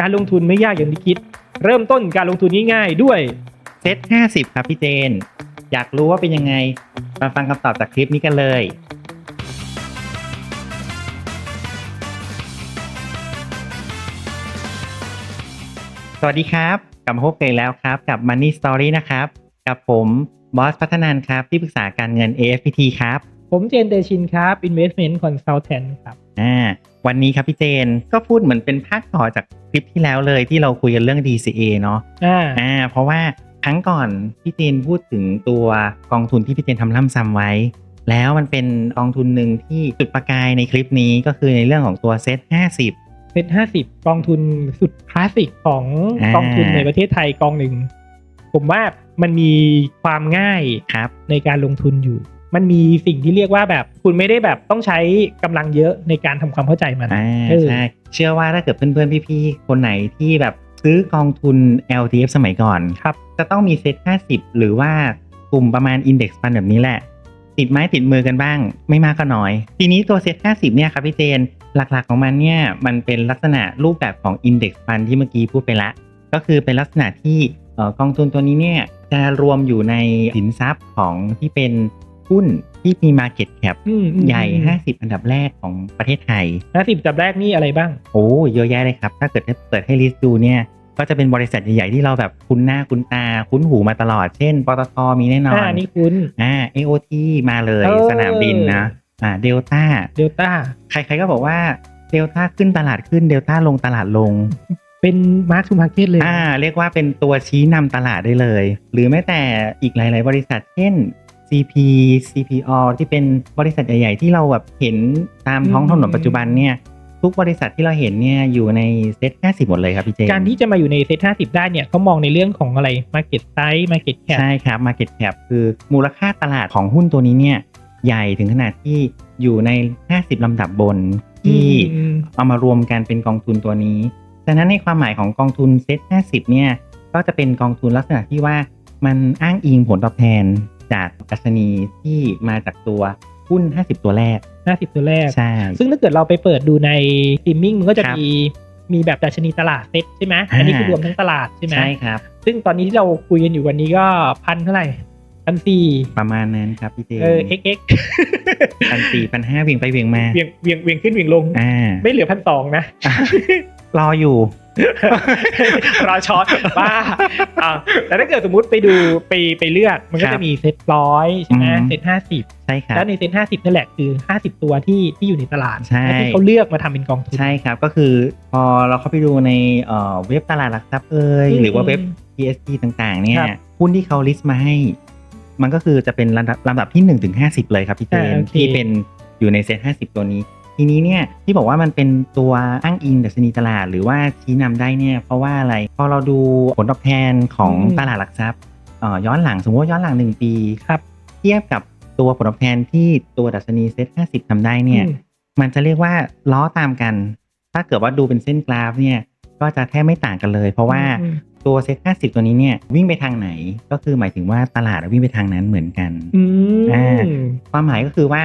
การลงทุนไม่ยากอย่างที่คิด เริ่มต้นการลงทุนง่ายๆด้วยเซตห้าสิบครับพี่เจน อยากรู้ว่าเป็นยังไง มาฟังคำตอบจากคลิปนี้กันเลย สวัสดีครับ กลับมาพบกันอีกแล้วครับกับ Money Story นะครับ กับผมบอสพัฒนันครับที่ปรึกษาการเงิน AFPT ครับ ผมเจนเตชินครับ Investment Consultant ครับ อ่า วันนี้ครับพี่เจนก็พูดเหมือนเป็นภาคต่อจากคลิปที่แล้วเลยที่เราคุยกันเรื่อง DCA เนาะอ่าอ่าเพราะว่าครั้งก่อนพี่เจนพูดถึงตัวกองทุนที่พี่เจนทำล่ำซ้ำไว้ แล้วมันเป็นกองทุนหนึ่งที่จุดประกายในคลิปนี้ก็คือในเรื่องของตัวเซ็ต50เซ็ตห้าสิบกองทุนสุดคลาสสิกของอ่ากองทุนในประเทศไทยกองหนึ่งผมว่ามันมีความง่ายครับในการลงทุนอยู่ มันมีสิ่งที่เรียกว่าแบบคุณไม่ได้แบบต้องใช้กำลังเยอะในการทำความเข้าใจมันอ่าเออใช่เชื่อว่าถ้าเกิดเพื่อนๆพี่ๆคนไหนที่แบบซื้อกองทุน LTF สมัยก่อนครับจะต้องมีเซ็ต50 หรือว่ากลุ่มประมาณ Index Fund แบบนี้แหละ ติดไม้ติดมือกันบ้าง ไม่มากก็น้อย ทีนี้ตัวเซ็ต50 เนี่ยครับพี่เจนหลักๆของมันเนี่ยมันเป็นลักษณะรูปแบบของ Index Fund ที่เมื่อกี้พูดไปละ ก็คือเป็นลักษณะที่เอ่อกองทุนตัวนี้เนี่ยจะรวมอยู่ในสินทรัพย์ของที่เป็น หุ้นที่มี Market Cap อืมอืมใหญ่ 50 อันดับแรกของประเทศไทยห้าสิบจับแรกนี่อะไรบ้าง โอ้เยอะแยะเลยครับ ถ้าเกิดเปิดให้ลิสต์ดูเนี่ย ก็จะเป็นบริษัทใหญ่ๆที่เราแบบคุ้นหน้าคุ้นตา คุ้นหูมาตลอด เช่นปตทมีแน่นอนอ่านี่คุณอ่า AOT มาเลยเออสนามบินนะอ่าเดลต้าเดลต้าใครๆก็บอกว่าเดลต้าขึ้นตลาดขึ้นเดลต้าลงตลาดลงเป็นมาร์คทูมาร์เก็ตเลยอ่าเรียกว่าเป็นตัวชี้นำตลาดได้เลย หรือแม้แต่อีกหลาย ๆ บริษัท เช่น CP CPO ที่เป็นบริษัทใหญ่ๆ ที่เราแบบเห็นตามท้องถนนปัจจุบันเนี่ยทุกบริษัทที่เราเห็นเนี่ยอยู่ในเซ็ต50 หมดเลยครับพี่เจการที่จะมาอยู่ในเซ็ตห้าสิบได้เนี่ยเขามองในเรื่องของอะไร Market Size Market Cap ใช่ครับ Market Cap คือมูลค่าตลาดของหุ้นตัวนี้เนี่ยใหญ่ถึงขนาดที่อยู่ใน 50 ลำดับบนที่อืมเอามารวมกันเป็นกองทุนตัวนี้ฉะนั้นในความหมายของกองทุนเซ็ต50 เนี่ยก็จะเป็นกองทุนลักษณะที่ว่ามันอ้างอิงผลตอบแทน จากดัชนีที่มาจากตัวหุ้น 50 ตัวแรกห้าสิบตัวแรก ใช่ ซึ่งถ้าเกิดเราไปเปิดดูในสตรีมมิ่งมันก็จะครับมีมีแบบดัชนีตลาดเซ็ตใช่ไหมอ่าอันนี้คือรวมทั้งตลาดใช่ไหมใช่ครับ ซึ่งตอนนี้ที่เราคุยกันอยู่วันนี้ก็พันเท่าไหร่พันสี่ประมาณนั้นครับพี่เจเออ xx พันสี่พันห้าเวียงไปเวียงมาเวียงเวียงเวียงขึ้นเวียงลงอ่าไม่เหลือพันสองนะ รออยู่ รอช็อตบ้าอ่าแต่ถ้าเกิดสมมุติไปดูไปไปเลือกมันก็ครัจะบมีเซ็ตร้อยใช่ไหมอืมเซ็ตห้าสิบใช่ครับแล้วในเซ็ตห้าสิบนั่นแหละคือห้าสิบตัวที่ที่อยู่ในตลาดใช่และที่เขาเลือกมาทำเป็นกองทุนใช่ครับก็คือพอเราเข้าไปดูในเอ่อเว็บตลาดหลักทรัพย์เอ่ยอืมหรือว่าเว็บ TSP ต่างๆ เนี่ยครับหุ้นที่เขาลิสต์มาให้ มันก็คือจะเป็นลำดับลำดับที่1นถึงห้เลยครับพี่เจอ่านโอเคที่เป็นอยู่ในเซ็ต50ตัวนี้ ทีนี้เนี่ยที่บอกว่ามันเป็นตัวอ้างอิงดัชนีตลาด หรือว่าชี้นำได้เนี่ยเพราะว่าอะไรพอเราดูผลตอบแทนของตลาดหลักทรัพย์เอ่อย้อนหลังสมมติว่าย้อนหลัง 1 ปีครับเทียบกับตัวผลตอบแทนที่ตัวดัชนีเซ็ต50ทำได้เนี่ยอืมมันจะเรียกว่าล้อตามกัน ถ้าเกิดว่าดูเป็นเส้นกราฟเนี่ยก็จะแทบไม่ต่างกันเลย เพราะว่าอืมตัวเซ็ต50ตัวนี้เนี่ยวิ่งไปทางไหนก็คือหมายถึงว่าตลาดวิ่งไปทางนั้นเหมือนกันอืมอ่าความหมายก็คือว่า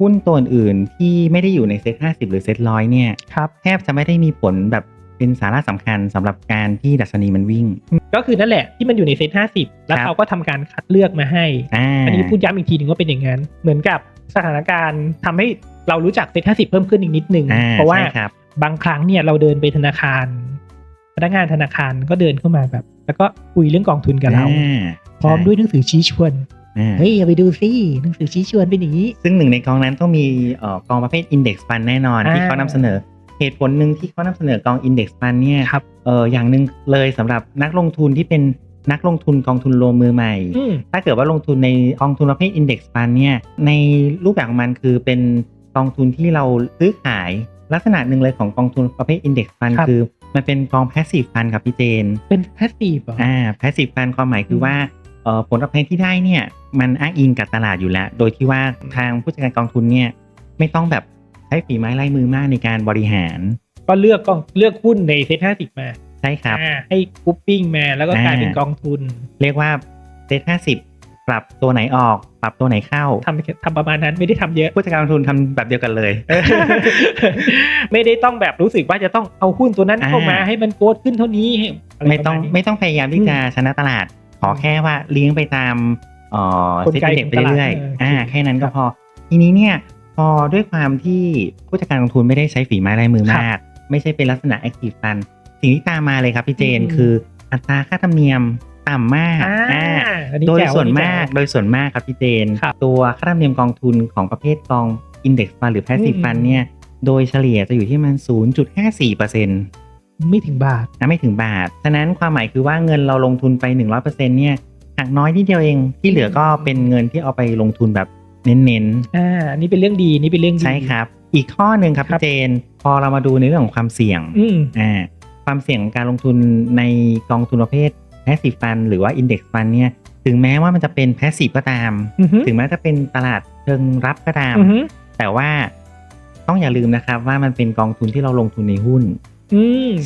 หุ้นตัวอื่นๆที่ไม่ได้อยู่ในเซ็ต50หรือเซ็ตร้อยเนี่ยครับแทบจะไม่ได้มีผลแบบเป็นสาระสำคัญสำหรับการที่ดัชนีมันวิ่ง ก็คือนั่นแหละที่มันอยู่ในเซ็ตห้าสิบแล้วครับเขาก็ทำการคัดเลือกมาให้อ่าอันนี้พูดย้ำอีกทีหนึ่งว่าเป็นอย่างนั้น เหมือนกับสถานการณ์ทำให้เรารู้จักเซ็ตห้าสิบเพิ่มขึ้นอีกนิดนึงอ่าเพราะว่าใช่ครับบางครั้งเนี่ยเราเดินไปธนาคาร พนักงานธนาคารก็เดินเข้ามาแบบ แล้วก็คุยเรื่องกองทุนกับเราอ่าพร้อมด้วยหนังสือชี้ชวนอ่า เฮ้ยอย่าไปดูสิหนังสือชี้ชวนเป็นอย่างนี้ ซึ่งหนึ่งในกองนั้นต้องมีเอ่อกองประเภท Index Fund แน่นอนอ่าที่เขานำเสนอเหตุผลหนึ่งที่เขานำเสนอกอง Index Fund เนี่ยครับเอออย่างหนึ่งเลยสำหรับนักลงทุนที่เป็นนักลงทุนกองทุนรวมมือใหม่อืมถ้าเกิดว่าลงทุนในกองทุนประเภท Index Fund เนี่ยในรูปแบบของมันคือเป็นกองทุนที่เราซื้อขายลักษณะหนึ่งเลยของกองทุนประเภท Index Fund ครับคือมันเป็นกอง Passive Fund ครับพี่เจน เป็นแพสซีฟเหรออ่า passive fund ความหมายคืออมว่าเอ่อ ผลตอบแทนที่ได้เนี่ยมันอ้างอิงกับตลาดอยู่แล้ว โดยที่ว่าทางผู้จัดการกองทุนเนี่ยไม่ต้องแบบใช้ฝีไม้ลายมือมากในการบริหาร ก็เลือกกองเลือกหุ้นในเซ็ตห้าสิบมา ใช่ครับอ่าให้กรุ๊ปปิ้งมาแล้วก็กลายเป็นอ่ากองทุน เรียกว่าเซ็ตห้าสิบปรับตัวไหนออก ปรับตัวไหนเข้าทำทำประมาณนั้นไม่ได้ทำเยอะผู้จัดการลงทุนทำแบบเดียวกันเลย ไม่ได้ต้องแบบรู้สึกว่าจะต้องเอาหุ้นตัวนั้นเข้ามาอ่าให้มันโกดขึ้นเท่านี้ให้ะรไม่ต้องประาณนี้ไม่ต้องพยายามที่จะชนะตลาด ขอแค่ว่าเลี้ยงไปตามเอ่อกลไกเซ็ตเด็กไปของตลาดเรื่อยเออๆอ่าครับแค่นั้นก็พอ ทีนี้เนี่ยพอด้วยความที่ผู้จัดการลงทุนไม่ได้ใช้ฝีไม้ลายมือมาก ไม่ใช่เป็นลักษณะ active fund สิ่งที่ตามมาเลยครับพี่เจนอืมคืออัตราค่าธรรมเนียมต่ำมากอ่าอ่าอันนี้โดยแจ๋ส่วนอัมากแจ๋โดยส่วนมากครับพี่เจนครับตัวค่าธรรมเนียมกองทุนของประเภทกอง Index Fund หรือ Passive อืม Fund เนี่ยโดยเฉลี่ยจะอยู่ที่มัน 0.54%น ไม่ถึงบาทะไม่ถึงบาท ฉะนั้นความหมายคือว่าเงินเราลงทุนไป 100%เนี่ยหักน้อยนิดเดียวเองที่เหลือก็เป็นเงินที่เอาไปลงทุนแบบเน้นอ่าอันนี้เป็นเรื่องดีนี่เป็นเรื่องๆดีใช่ครับ อีกข้อหนึ่งครับครัพี่บเจน พอเรามาดูในเรื่องของความเสี่ยงอืมอ่าความเสี่ยงของการลงทุนในกองทุนประเภท passive fund หรือว่า index fund เนี่ยถึงแม้ว่ามันจะเป็น passive ก็ตามอือฮึถึงแม้จะเป็นตลาดเชิงรับก็ตามอือฮึแต่ว่าต้องอย่าลืมนะครับว่ามันเป็นกองทุนที่เราลงทุนในหุ้นอืม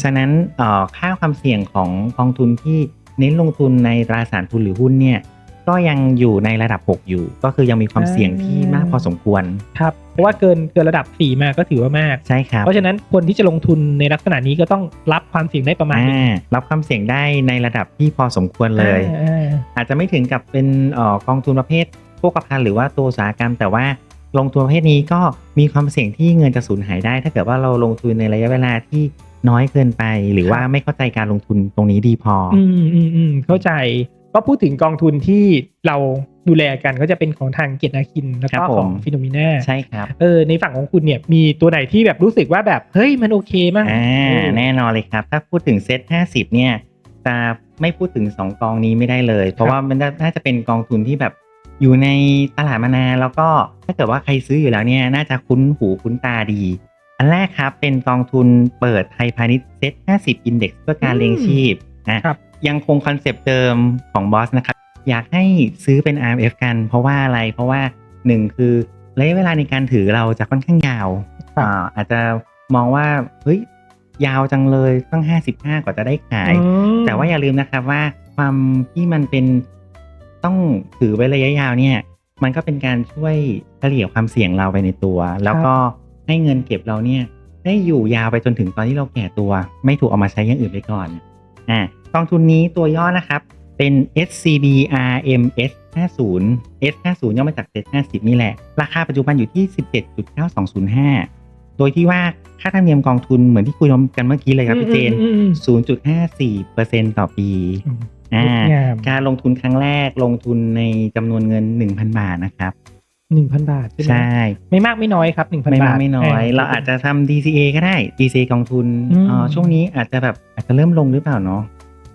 ฉะนั้นเอ่อค่าความเสี่ยงของกองทุนที่เน้นลงทุนในตราสารทุนหรือหุ้นเนี่ยก็ยังอยู่ในระดับ 6 อยู่ ก็คือยังมีความเสี่ยงที่มากพอสมควร ครับ เพราะว่าเกินเกินระดับสี่มาก็ถือว่ามาก ใช่ครับ เพราะฉะนั้นคนที่จะลงทุนในลักษณะนี้ก็ต้องรับความเสี่ยงได้ประมาณอ่านี้รับความเสี่ยงได้ในระดับที่พอสมควรเลยอ่าอาจจะไม่ถึงกับเป็นเอ่อกองทุนประเภทพวกพันหรือว่าตัวอุตสาหกรรม แต่ว่าลงทุนประเภทนี้ก็มีความเสี่ยงที่เงินจะสูญหายได้ ถ้าเกิดว่าเราลงทุนในระยะเวลาที่ น้อยเกินไปหรือว่าไม่เข้าใจการลงทุนตรงนี้ดีพอออืมอืมอืมเข้าใจก็พูดถึงกองทุนที่เราดูแลกันก็จะเป็นของทางเกียรตินาคินแล้วครัก็บผมของฟิโนมิน่าใช่ครับเออในฝั่งของคุณเนี่ยมีตัวไหนที่แบบรู้สึกว่าแบบเฮ้ยมันโอเคมากอ่าเออแน่นอนเลยครับ ถ้าพูดถึงเซ็ต50เนี่ยจะไม่พูดถึง 2 กองนี้ไม่ได้เลย เพราะว่ามันน่าจะเป็นกองทุนที่แบบอยู่ในตลาดมานานแล้วก็ถ้าเกิดว่าใครซื้ออยู่แล้วเนี่ยน่าจะคุ้นหูคุ้นตาดี อันแรกครับเป็นกองทุนเปิดไทยพาณิชย์เซ็ต50 Index เพื่อการเลี้ยงชีพนะครับยังคงคอนเซปต์เดิมของบอสนะครับ อยากให้ซื้อเป็น RMF กัน เพราะว่าอะไรเพราะว่าหนึ่งคือระยะเวลาในการถือเราจะค่อนข้างยาวครับอ่าอาจจะมองว่าเฮ้ยยาวจังเลยตั้ง55 กว่าจะได้ขายอืมแต่ว่าอย่าลืมนะครับว่าความที่มันเป็นต้องถือไว้ระยะยาวเนี่ย มันก็เป็นการช่วยเฉลี่ยความเสี่ยงเราไปในตัว แล้วก็ ให้เงินเก็บเราเนี่ยได้อยู่ยาวไปจนถึงตอนที่เราแก่ตัว ไม่ถูกเอามาใช้อย่างอื่นไปก่อนอ่ากองทุนนี้ตัวย่อนะครับเป็น SCB RMS 50 S 50ย่อมาจาก Z 50นี่แหละ ราคาปัจจุบันอยู่ที่ 17.9205 โดยที่ว่าค่าธรรมเนียมกองทุนเหมือนที่คุยกันเมื่อกี้เลยครับพี่เจนอืมอืมอืม0.54%ต่อปีอืมอ่างดงามการลงทุนครั้งแรกลงทุนในจำนวนเงิน 1,000 บาทนะครับ หนึ่งพันบาทใช่ไหมใช่ ไม่มากไม่น้อยครับหนึ่งพันไม่บาทมากไม่น้อย เราอาจจะทำ DCA ก็ได้ DCA กองทุนอืมเอ่อช่วงนี้อาจจะแบบอาจจะเริ่มลงหรือเปล่าเนาะ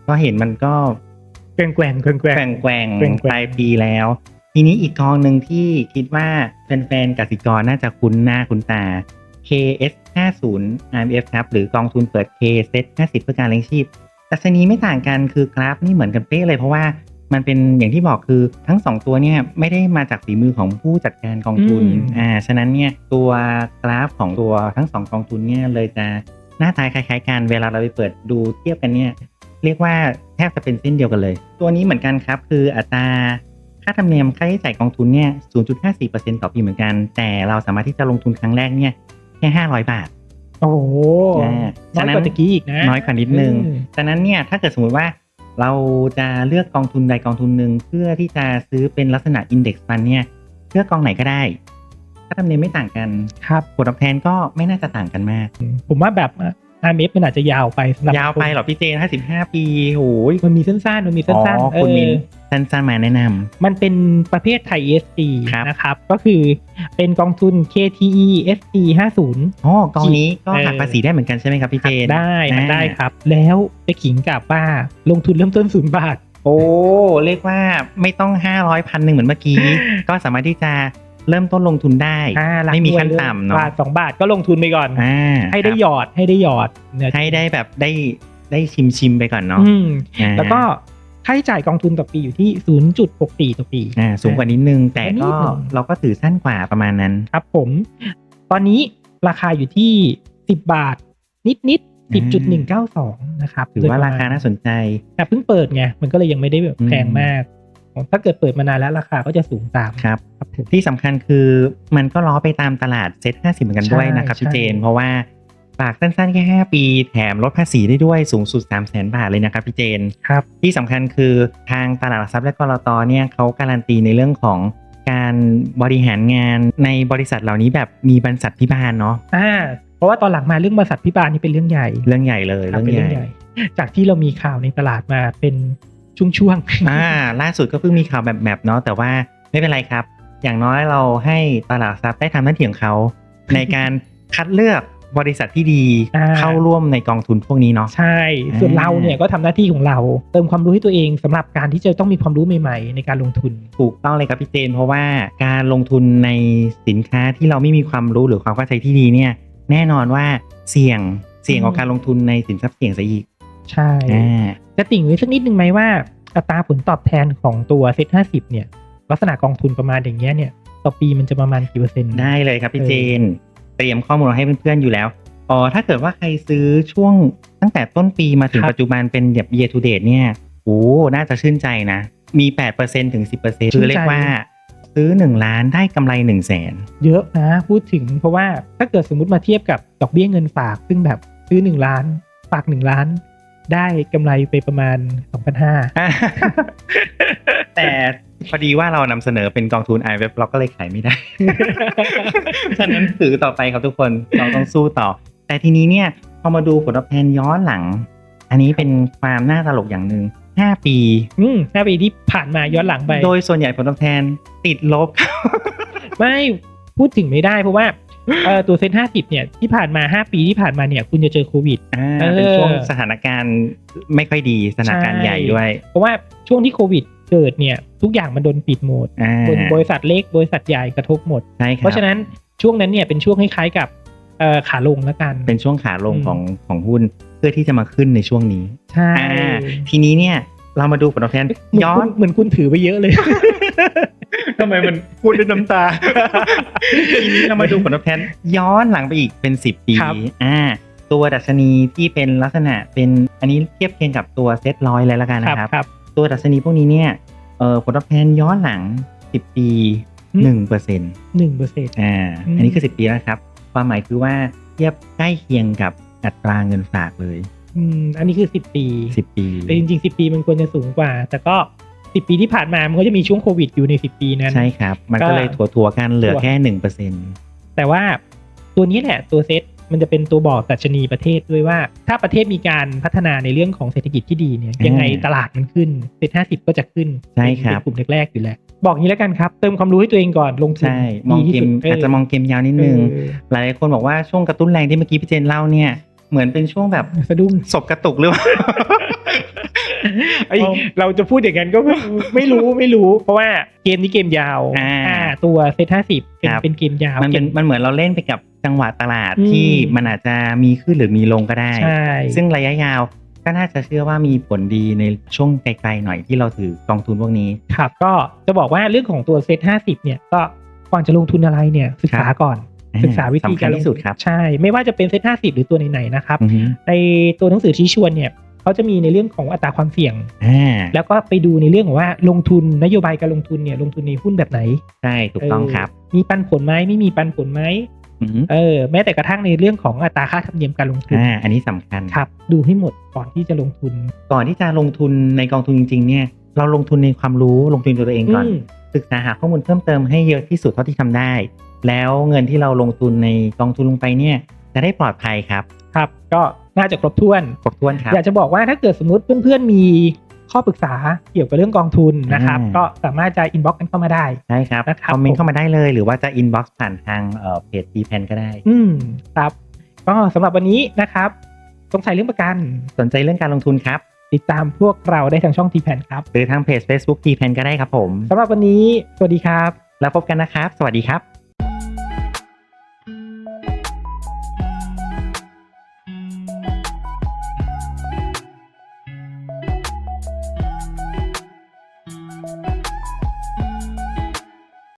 ก็เห็นมันก็ แกว่งแกว่งแกว่งแกว่แกงว่งแกว่งแกว่งๆ ปลายปีแล้ว ทีนี้อีกกองหนึ่งที่คิดว่าแฟนๆกสิกรน่าจะคุ้นหน้าคุ้นตา KS 50 RMF ครับ หรือกองทุนเปิด K Set 50 เพื่อการเลี้ยงชีพดัชนีไม่ต่างกันคือกราฟนี่เหมือนกันเป๊ะเลยเพราะว่า มันเป็นอย่างที่บอกคือทั้งสองตัวเนี่ยไม่ได้มาจากฝีมือของผู้จัดการกองทุนอืมอ่าฉะนั้นเนี่ยตัวกราฟของตัวทั้งสองกองทุนเนี่ยเลยจะหน้าตาคล้ายๆกันเวลาเราไปเปิดดูเทียบกันเนี่ยเรียกว่าแทบจะเป็นเส้นเดียวกันเลย ตัวนี้เหมือนกันครับ คืออัตราค่าธรรมเนียมค่าใช้จ่ายกองทุนเนี่ย 0.54%ต่อปีเหมือนกัน แต่เราสามารถที่จะลงทุนครั้งแรกเนี่ยแค่ 500 บาท โอ้โหอ่าน้อยกว่าตะกี้อีกนะ น้อยกว่านิดนึงเออฉะนั้นเนี่ยถ้าเกิดสมมติว่า เราจะเลือกกองทุนใดกองทุนหนึ่งเพื่อที่จะซื้อเป็นลักษณะ Index Fund เนี่ยเลือกกองไหนก็ได้ค่าธรรมเนียมไม่ต่างกันครับผลตอบแทนก็ไม่น่าจะต่างกันมาก ผมว่าแบบ RMF มันอาจจะยาวไปสำหรับยาวไปเหรอพี่เจน55ปีโอ้ยมันมีสั้นๆมันมีสั้นอ๋อๆคุณเออมินสั้นๆมาแนะนำมันเป็นประเภทไทย ESG ครับนะครับ ก็คือเป็นกองทุน KTE SC 50อ๋อกองนี้ก็เออหักภาษีได้เหมือนกันใช่ไหมครับพี่เจนได้มันอ่าได้ครับ แล้วไปขิงกับว่าลงทุนเริ่มต้นศูนย์บาท โอ้ เรียกว่าไม่ต้องห้าร้อยพันหนึ่งเหมือนเมื่อกี้ ก็สามารถที่จะ เริ่มต้นลงทุนได้อ่าหลักไม่มีหวยขั้นต่ำเนอะบาทสองบาทก็ลงทุนไปก่อนอ่าให้ได้ครับหยอดให้ได้หยอดเนี่ยให้ได้แบบได้ได้ชิมชิมๆไปก่อนเนาะอืมอ่าแล้วก็ค่าใช้จ่ายกองทุนต่อปีอยู่ที่ 0.64 ต่อปีอ่าสูงกว่านิดนึง แต่นิก็ดหนึ่งเราก็ถือสั้นกว่าประมาณนั้น ครับผม ตอนนี้ราคาอยู่ที่ 10 บาท นิดนิดอืม10.192 นะครับ ถือว่าราคาน่าสนใจ แต่เพิ่งเปิดไง มันก็เลยยังไม่ได้แบบอืมแพงมากของ ถ้าเกิดเปิดมานานแล้วราคาก็จะสูงตามครับครับผมที่สำคัญคือมันก็ล้อไปตามตลาดเซ็ต50เหมือนกันด้วยนะครับใช่พี่เจนใช่เพราะว่าฝากสั้นๆ แค่ 5 ปีแถมลดภาษีได้ด้วยสูงสุด 3 0 0 0 0 0 บาทเลยนะครับพี่เจนครับที่สำคัญคือทางตลาดหลักทรัพย์และกรตเนี่ยเขาการันตีในเรื่องของการบริหารงานในบริษัทเหล่านี้แบบมีบรรษัทพิบาลเนาะอ่าเพราะว่าตอนหลังมาเรื่องบริษัทพิบาลนี่เป็นเรื่องใหญ่ เรื่องใหญ่เลยครับเรื่องเป็นใหเรื่ญ่องใหญ่ จากที่เรามีข่าวในตลาดมาเป็น ช่วงๆ อ่าล่าสุดก็เพิ่งมีข่าวแบบแบบๆเนาะแต่ว่าไม่เป็นไรครับ อย่างน้อยเราให้ตลาดหลักทรัพย์ได้ทำหน้าที่ของเขา ในการคัดเลือกบริษัทที่ดีอ่าเข้าร่วมในกองทุนพวกนี้เนาะใช่ ส่วนอ่าเราเนี่ยก็ทำหน้าที่ของเรา เติมความรู้ให้ตัวเองสำหรับการที่จะต้องมีความรู้ใหม่ๆ ในการลงทุนถูกต้องเลยครับพี่เจนเพราะว่าการลงทุนในสินค้าที่เราไม่มีความรู้หรือความเข้าใจที่ดีเนี่ยแน่นอนว่าเสี่ยงเสี่ยงของการลงทุนในสินทรัพย์เสี่ยงซะอีก ใช่อ่าจะติ่งไว้สักนิดนึงไหมว่าอัตราผลตอบแทนของตัวเซ็ตห้าสิบเนี่ย ลักษณะกองทุนประมาณอย่างเงี้ยเนี่ย ต่อปีมันจะประมาณกี่เปอร์เซ็นต์ ได้เลยครับพี่เออเจน เตรียมข้อมูลมาให้เพื่อนๆอยู่แล้วอ๋อถ้าเกิดว่าใครซื้อช่วงตั้งแต่ต้นปีมาถึงปัจจุบันเป็นแบบ year to date เนี่ยโอ้น่าจะชื่นใจนะ มี 8%ถึง 10%คือเรียกว่า ซื้อ 1 ล้านได้กำไร 1 0 0 0 0แสนเยอะนะ พูดถึงเพราะว่าถ้าเกิดสมมุติมาเทียบกับดอกเบี้ยเงินฝาก ซึ่งแบบซื้อหนึ่งล้าน ฝากหนึ่งล้าน ได้กำไรไปประมาณสองพันห้าแต่พอดีว่าเรานำเสนอเป็นกองทุน i w e b เราก็เลยขายไม่ได้ ฉะนั้นถือต่อไปครับทุกคนเราต้องสู้ต่อ แต่ทีนี้เนี่ยพอมาดูผลตอบแทนย้อนหลัง อันนี้เป็นความน่าตลกอย่างหนึ่ง5ปี อืมห้าปีที่ผ่านมาย้อนหลังไป โดยส่วนใหญ่ผลตอบแทนติดลบ ไม่พูดถึงไม่ได้เพราะว่า เอ่อตัวเซ็นห้าสิบเนี่ยที่ผ่านมาห้าปีที่ผ่านมาเนี่ย คุณจะเจอโควิด อ่าเออ เป็นช่วงสถานการณ์ไม่ค่อยดีสถานการณ์ใช่ใหญ่ด้วยเพราะว่าช่วงที่โควิดเกิดเนี่ย ทุกอย่างมันโดนปิดหมดอ่าบนบริษัทเล็กบริษัทใหญ่กระทบหมด ใช่ครับเพราะฉะนั้นช่วงนั้นเนี่ยเป็นช่วงคล้ายๆกับเอ่อขาลงแล้วกัน เป็นช่วงขาลงอืม ของของหุ้นเพื่อที่จะมาขึ้นในช่วงนี้ ใช่อ่า ทีนี้เนี่ยเรามาดูผลตอบแทนเหมือนย้อคุนณเหมือนคุณถือไปเยอะเลย ทำไมมันพูดด้วยน้ำตา ทีนี้เรามาดูผลตอบแทนย้อนหลังไปอีกเป็น 10 ปีครับอ่า ตัวดัชนีที่เป็นลักษณะเป็นอันนี้เทียบเคียงกับตัวเซ็ตร้อยเลยละกันครับนะครับครับ ตัวดัชนีพวกนี้เนี่ยเอ่อผลตอบแทนย้อนหลัง 10 ปีอืม1%เปอร์เซ็นต์หนึ่งเปอร์เซ็นต์อ่าอืมอันนี้คือ10ปีแล้วนะครับ ความหมายคือว่าเทียบใกล้เคียงกับอัตราเงินฝากเลย อืม อันนี้คือสิบปี10ปี แต่จริงๆสิบปีมันควรจะสูงกว่า แต่ก็ สิบปีที่ผ่านมามันก็จะมีช่วงโควิดอยู่ในสิบปีนั้น ใช่ครับ มันก็เลยถัวๆกันเหลือแค่1%เปอร์เซ็นต์แต่ว่าตัวนี้แหละตัวเซตมันจะเป็นตัวบอกดัชนีประเทศด้วยว่า ถ้าประเทศมีการพัฒนาในเรื่องของเศรษฐกิจที่ดีเนี่ยยังไงตลาดมันขึ้นเซ็ตห้าสิบก็จะขึ้นใช่ครับเป็นกลุ่มแรกๆอยู่แล้วบอกงี้แล้วกันครับ เติมความรู้ให้ตัวเองก่อนลงทุนใช่มองดีเกที่มสุดอาจจะมองเกมยาวนิดนึงเออหลายๆคนบอกว่าช่วงกระตุ้นแรงที่เมื่อกี้พี่เจนเล่าเนี่ย เหมือนเป็นช่วงแบบสะดุ้งศพกระตุกหรือเปล่าไอยเราจะพูดอย่างนั้นก็ไม่ไม่รู้ไม่รู้ เพราะว่าเกมนี้เกมยาวอ่าตัวเซตห้าสิบเป็นครับเป็นเกมยาวมันเป็นกมันเหมือนเราเล่นไปกับจังหวะตลาดอืมที่มันอาจจะมีขึ้นหรือมีลงก็ได้ใช่ซึ่งระยะยาวก็น่าจะเชื่อว่ามีผลดีในช่วงไกลๆหน่อยที่เราถือกองทุนพวกนี้ ครับ ก็จะบอกว่าเรื่องของตัวเซตห้าสิบเนี่ยก็ก่อนจะลงทุนอะไรเนี่ยศึกษาครับก่อน ศึกษาวิธีสำคักาญรลงที่สุดครับใช่ ไม่ว่าจะเป็นเซตห้าสิบหรือตัวไหนๆนะครับอือฮึในตัวหนังสือชี้ชวนเนี่ยเขาจะมีในเรื่องของอัตราความเสี่ยงอ่าแล้วก็ไปดูในเรื่องของว่าลงทุนนโยบายการลงทุนเนี่ยลงทุนในหุ้นแบบไหน ใช่ ถูกต้องครับเออมีปันผลไหมไม่มีปันผลไหมอือฮึเออแม้แต่กระทั่งในเรื่องของอัตราค่าธรรมเนียมการลงทุนอ่าอันนี้สำคัญครับ ดูให้หมดก่อนที่จะลงทุน ก่อนที่จะลงทุนในกองทุนจริงๆเนี่ยเราลงทุนในความรู้ลงทุนตัวเองก่อนอืมศึกษาหาข้อมูลเพิ่มเติมให้เยอะที่สุดเท่าที่ทำได้ แล้วเงินที่เราลงทุนในกองทุนลงไปเนี่ยจะได้ปลอดภัยครับ ครับก็น่าจะครบถ้วน ครบถ้วนครับ อยากจะบอกว่าถ้าเกิดสมมุติเพื่อนๆมีข้อปรึกษาเกี่ยวกับเรื่องกองทุนนะครับอ่าก็สามารถจะอินบ็อกซ์กันเข้ามาได้ใช่ครับนะครับคอมเมนผมต์เข้ามาได้เลย หรือว่าจะอินบ็อกซ์ผ่านทางเอ่อเพจดีแพนก็ได้ อืมครับ ก็สำหรับวันนี้นะครับ สงสัยเรื่องประกันสนใจเรื่องการลงทุนครับ ติดตามพวกเราได้ทางช่องทีแพนครับ หรือทางเพจ Facebook ดีแพนก็ได้ครับผมสำหรับวันนี้ สวัสดีครับ แล้วพบกันนะครับ สวัสดีครับ